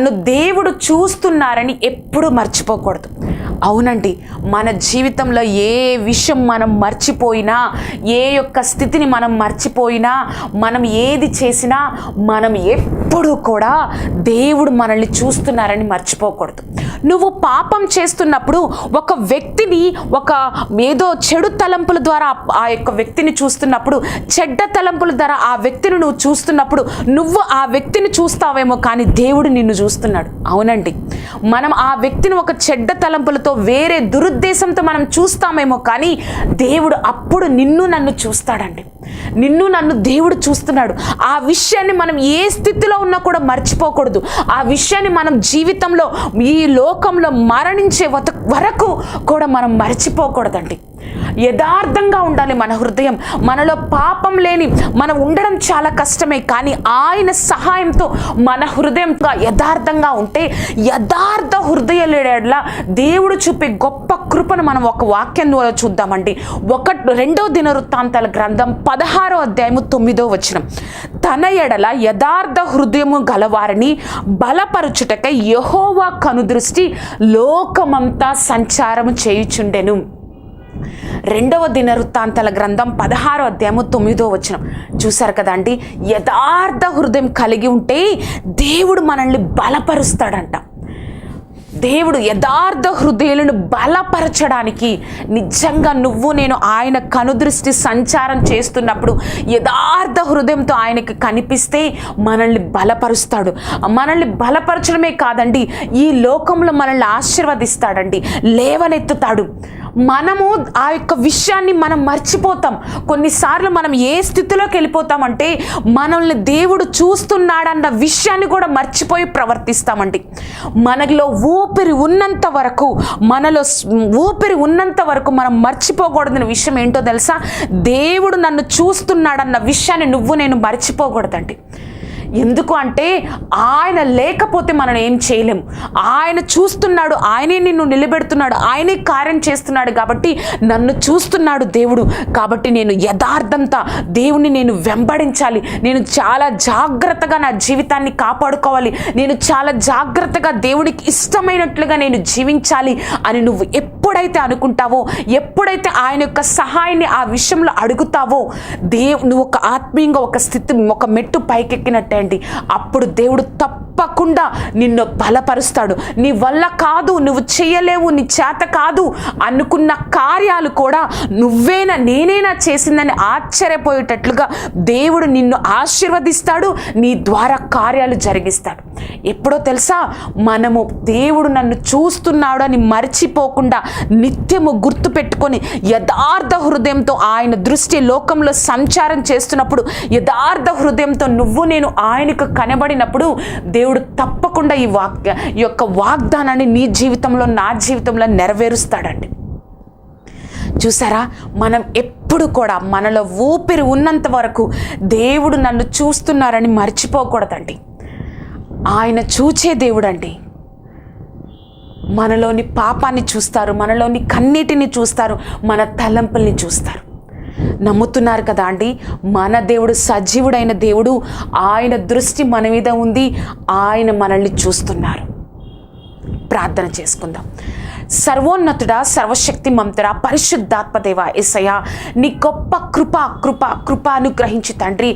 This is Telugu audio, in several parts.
నన్ను దేవుడు చూస్తున్నారని ఎప్పుడు మర్చిపోకూడదు. అవునండి మన జీవితంలో ఏ విషయం మనం మర్చిపోయినా ఏ యొక్క స్థితిని మనం మర్చిపోయినా మనం ఏది చేసినా మనం ఎప్పుడూ కూడా దేవుడు మనల్ని చూస్తున్నారని మర్చిపోకూడదు. నువ్వు పాపం చేస్తున్నప్పుడు ఒక వ్యక్తిని ఒక ఏదో చెడు తలంపుల ద్వారా ఆ యొక్క వ్యక్తిని చూస్తున్నప్పుడు చెడ్డ తలంపుల ద్వారా ఆ వ్యక్తిని నువ్వు చూస్తున్నప్పుడు నువ్వు ఆ వ్యక్తిని చూస్తావేమో కానీ దేవుడు నిన్ను చూస్తున్నాడు. అవునండి. మనం ఆ వ్యక్తిని ఒక చెడ్డ తలంపులతో వేరే దురుద్దేశంతో మనం చూస్తామేమో కానీ దేవుడు అప్పుడు నిన్ను నన్ను చూస్తాడండి. నిన్ను నన్ను దేవుడు చూస్తున్నాడు. ఆ విషయాన్ని మనం ఏ స్థితిలో ఉన్నా కూడా మర్చిపోకూడదు. ఆ విషయాన్ని మనం జీవితంలో ఈ లోకంలో మరణించే వత- వరకు కూడా మనం మర్చిపోకూడదండి. యథార్థంగా ఉండాలి మన హృదయం. మనలో పాపం లేని మనం ఉండడం చాలా కష్టమే కానీ ఆయన సహాయంతో మన హృదయం యథార్థంగా ఉంటే యథార్థ హృదయ హృదయలేడలా దేవుడు చూపే గొప్ప కృపను మనం ఒక వాక్యం ద్వారా చూద్దామండి. ఒక రెండో దినవృత్తాంతాల గ్రంథం పదహారో అధ్యాయము తొమ్మిదో వచనం. తన ఎడల యథార్థ హృదయము గలవారిని బలపరుచుటకై యహోవా కనుదృష్టి లోకమంతా సంచారము చేయుచుండెను. రెండవ దినవృత్తాంతాల గ్రంథం పదహారో అధ్యాయము తొమ్మిదో వచనం. చూశారు కదండి యథార్థ హృదయం కలిగి ఉంటే దేవుడు మనల్ని బలపరుస్తాడంట. దేవుడు యథార్థ హృదయాలను బలపరచడానికి నిజంగా నువ్వు నేను ఆయన కనుదృష్టి సంచారం చేస్తున్నప్పుడు యథార్థ హృదయంతో ఆయనకి కనిపిస్తే మనల్ని బలపరుస్తాడు. మనల్ని బలపరచడమే కాదండి ఈ లోకంలో మనల్ని ఆశీర్వదిస్తాడండి లేవనెత్తుతాడు. మనము ఆ యొక్క విషయాన్ని మనం మర్చిపోతాం. కొన్నిసార్లు మనం ఏ స్థితిలోకి వెళ్ళిపోతామంటే మనల్ని దేవుడు చూస్తున్నాడన్న విషయాన్ని కూడా మర్చిపోయి ప్రవర్తిస్తామండి. మనలో ఊపిరి ఉన్నంత వరకు మనలో ఊపిరి ఉన్నంత వరకు మనం మర్చిపోకూడదన్న విషయం ఏంటో తెలుసా? దేవుడు నన్ను చూస్తున్నాడన్న విషయాన్ని నువ్వు నేను మర్చిపోకూడదండి. ఎందుకు అంటే ఆయన లేకపోతే మనం ఏం చేయలేము ఆయన చూస్తున్నాడు ఆయనే నిన్ను నిలబెడుతున్నాడు ఆయనే కార్యం చేస్తున్నాడు కాబట్టి నన్ను చూస్తున్నాడు దేవుడు. కాబట్టి నేను యథార్థంతా దేవుణ్ణి నేను వెంబడించాలి. నేను చాలా జాగ్రత్తగా నా జీవితాన్ని కాపాడుకోవాలి. నేను చాలా జాగ్రత్తగా దేవుడికి ఇష్టమైనట్లుగా నేను జీవించాలి అని నువ్వు ఎప్పుడైతే అనుకుంటావో ఎప్పుడైతే ఆయన యొక్క సహాయాన్ని ఆ విషయంలో అడుగుతావో దేవు నువ్వు ఒక ఆత్మీయంగా ఒక స్థితి ఒక మెట్టు పైకెక్కినట్టే అండి అప్పుడు దేవుడు తప్పకుండా నిన్ను బలపరుస్తాడు. నీ వల్ల కాదు నువ్వు చేయలేవు నీ చేత కాదు అనుకున్న కార్యాలు కూడా నువ్వేనా నేనేనా చేసిందని ఆశ్చర్యపోయేటట్లుగా దేవుడు నిన్ను ఆశీర్వదిస్తాడు నీ ద్వారా కార్యాలు జరిగిస్తాడు. ఎప్పుడో తెలుసా? మనము దేవుడు నన్ను చూస్తున్నాడు అని మర్చిపోకుండా నిత్యము గుర్తు పెట్టుకొని యథార్థ హృదయంతో ఆయన దృష్టి లోకంలో సంచారం చేస్తున్నప్పుడు యథార్థ హృదయంతో నువ్వు నేను ఆయనకు కనబడినప్పుడు దేవుడు తప్పకుండా ఈ వాక్య ఈ యొక్క వాగ్దానాన్ని నీ జీవితంలో నా జీవితంలో నెరవేరుస్తాడండి. చూసారా? మనం ఎప్పుడు కూడా మనలో ఊపిరి ఉన్నంత వరకు దేవుడు నన్ను చూస్తున్నారని మర్చిపోకూడదండి. ఆయన చూచే దేవుడండి. మనలోని పాపాన్ని చూస్తారు మనలోని కన్నీటిని చూస్తారు మన తలంపుల్ని చూస్తారు. నమ్ముతున్నారు కదా అండి. మన దేవుడు సజీవుడైన దేవుడు ఆయన దృష్టి మన మీద ఉంది. ఆయన మనల్ని చూస్తున్నారు. ప్రార్థన చేసుకుందాం. సర్వోన్నతుడా సర్వశక్తి మంతుడా పరిశుద్ధాత్మదేవ ఎసయ నీ గొప్ప కృప కృప కృప అనుగ్రహించి తండ్రి.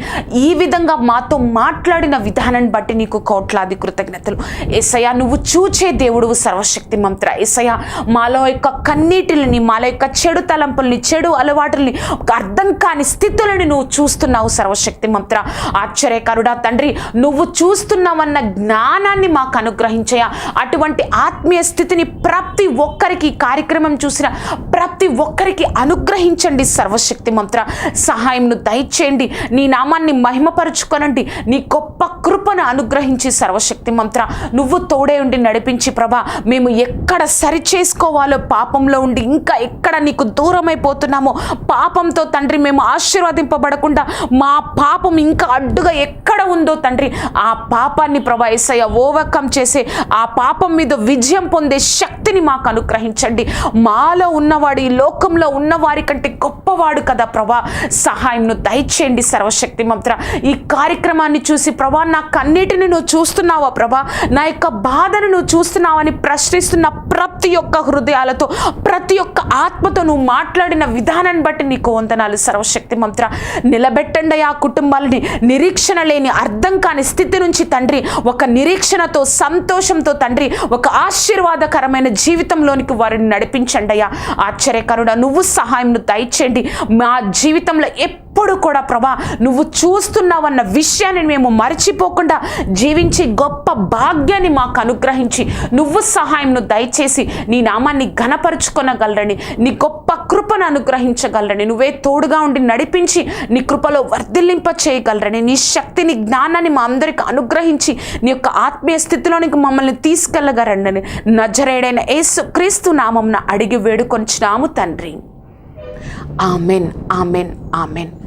ఈ విధంగా మాతో మాట్లాడిన విధానాన్ని బట్టి నీకు కోట్లాది కృతజ్ఞతలు. ఎసయ నువ్వు చూచే దేవుడు సర్వశక్తి మంత్ర ఎసయ మాలో యొక్క కన్నీటిని మాలో యొక్క చెడు తలంపుల్ని చెడు అలవాటుల్ని అర్థం కాని స్థితులని నువ్వు చూస్తున్నావు సర్వశక్తి మంత్ర ఆశ్చర్యకరుడా తండ్రి నువ్వు చూస్తున్నావన్న జ్ఞానాన్ని మాకు అనుగ్రహించయా అటువంటి ఆత్మీయ స్థితిని ప్రతి ఒక్కరికి కార్యక్రమం చూసిన ప్రతి ఒక్కరికి అనుగ్రహించండి సర్వశక్తి మంత్ర. సహాయంను దయచేయండి. నీ నామాన్ని మహిమపరుచుకొనండి. నీ గొప్ప కృపను అనుగ్రహించి సర్వశక్తి మంత్ర. నువ్వు తోడే ఉండి నడిపించి ప్రభా. మేము ఎక్కడ సరి చేసుకోవాలో పాపంలో ఉండి ఇంకా ఎక్కడ నీకు దూరమైపోతున్నామో పాపంతో తండ్రి మేము ఆశీర్వదింపబడకుండా మా పాపం ఇంకా అడ్డుగా ఎక్కడ ఉందో తండ్రి ఆ పాపాన్ని ప్రభా ఎస్ఐ ఓవర్కమ్ చేసే ఆ పాపం మీద విజయం పొందే శక్తిని మాకు అనుగ్రహించండి. మాలో ఉన్నవాడు ఈ లోకంలో ఉన్నవారి కంటే గొప్పవాడు కదా ప్రభా. సహాయంను దయచేయండి సర్వశక్తి మంత్ర. ఈ కార్యక్రమాన్ని చూసి ప్రభా నా కన్నిటిని నువ్వు చూస్తున్నావా ప్రభా? నా యొక్క బాధను నువ్వు చూస్తున్నావని ప్రశ్నిస్తున్న ప్రతి ఒక్క హృదయాలతో ప్రతి ఒక్క ఆత్మతో నువ్వు మాట్లాడిన విధానాన్ని బట్టి నీకు వందనాలు సర్వశక్తి మంత్ర. నిలబెట్టండి ఆ కుటుంబాలని. నిరీక్షణ లేని అర్థం కాని స్థితి నుంచి తండ్రి ఒక నిరీక్షణతో సంతోషంతో తండ్రి ఒక ఆశీర్వాదకరమైన జీవితం మార్గంలోనికి వారిని నడిపించండి అయ్యా. ఆశ్చర్యకరుడ నువ్వు సహాయంను దయచేయండి. మా జీవితంలో ఎప్పుడు కూడా ప్రభా నువ్వు చూస్తున్నావన్న విషయాన్ని మేము మర్చిపోకుండా జీవించి గొప్ప భాగ్యాన్ని మాకు అనుగ్రహించి నువ్వు సహాయంను దయచేసి నీ నామాన్ని ఘనపరుచుకొనగలరని నీ గొప్ప కృపను అనుగ్రహించగలరని నువ్వే తోడుగా ఉండి నడిపించి నీ కృపలో వర్ధిల్లింప చేయగలరని నీ శక్తిని జ్ఞానాన్ని మా అందరికి అనుగ్రహించి నీ యొక్క ఆత్మీయ స్థితిలోనికి మమ్మల్ని తీసుకెళ్ళగరండి నజరేడైన యేసు క్రీస్తు నామంన అడిగి వేడుకొంచినాము తండ్రి. Amen amen amen.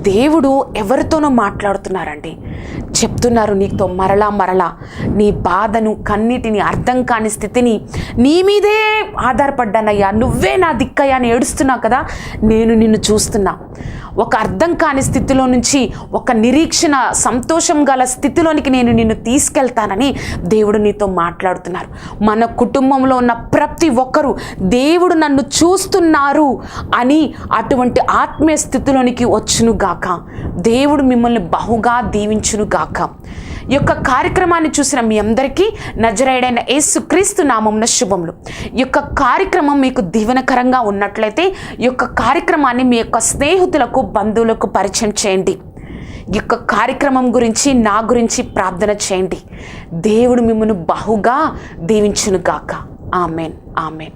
దేవుడు ఎవరితోనో మాట్లాడుతున్నారండి. చెప్తున్నారు నీతో మరలా మరలా. నీ బాధను కన్నిటిని అర్థం కాని స్థితిని నీ మీదే ఆధారపడ్డానయ్యా. నువ్వే నా దిక్కయ్యా అని ఏడుస్తున్నావు కదా నేను నిన్ను చూస్తున్నా. ఒక అర్థం కాని స్థితిలో నుంచి ఒక నిరీక్షణ సంతోషం గల స్థితిలోనికి నేను నిన్ను తీసుకెళ్తానని దేవుడు నీతో మాట్లాడుతున్నారు. మన కుటుంబంలో ఉన్న ప్రతి ఒక్కరూ దేవుడు నన్ను చూస్తున్నారు అని అటువంటి ఆత్మీయ స్థితిలోనికి వచ్చునుగా గాక. దేవుడు మిమ్మల్ని బహుగా దీవించును గాక. ఈ యొక్క కార్యక్రమాన్ని చూసిన మీ అందరికీ నజరేడైన యేసు క్రీస్తు నామంన శుభములు. ఈ యొక్క కార్యక్రమం మీకు దీవెనకరంగా ఉన్నట్లయితే ఈ యొక్క కార్యక్రమాన్ని మీ యొక్క స్నేహితులకు బంధువులకు పరిచయం చేయండి. ఈ యొక్క కార్యక్రమం గురించి నా గురించి ప్రార్థన చేయండి. దేవుడు మిమ్మల్ని బహుగా దీవించును గాక. ఆమెన్. ఆమెన్.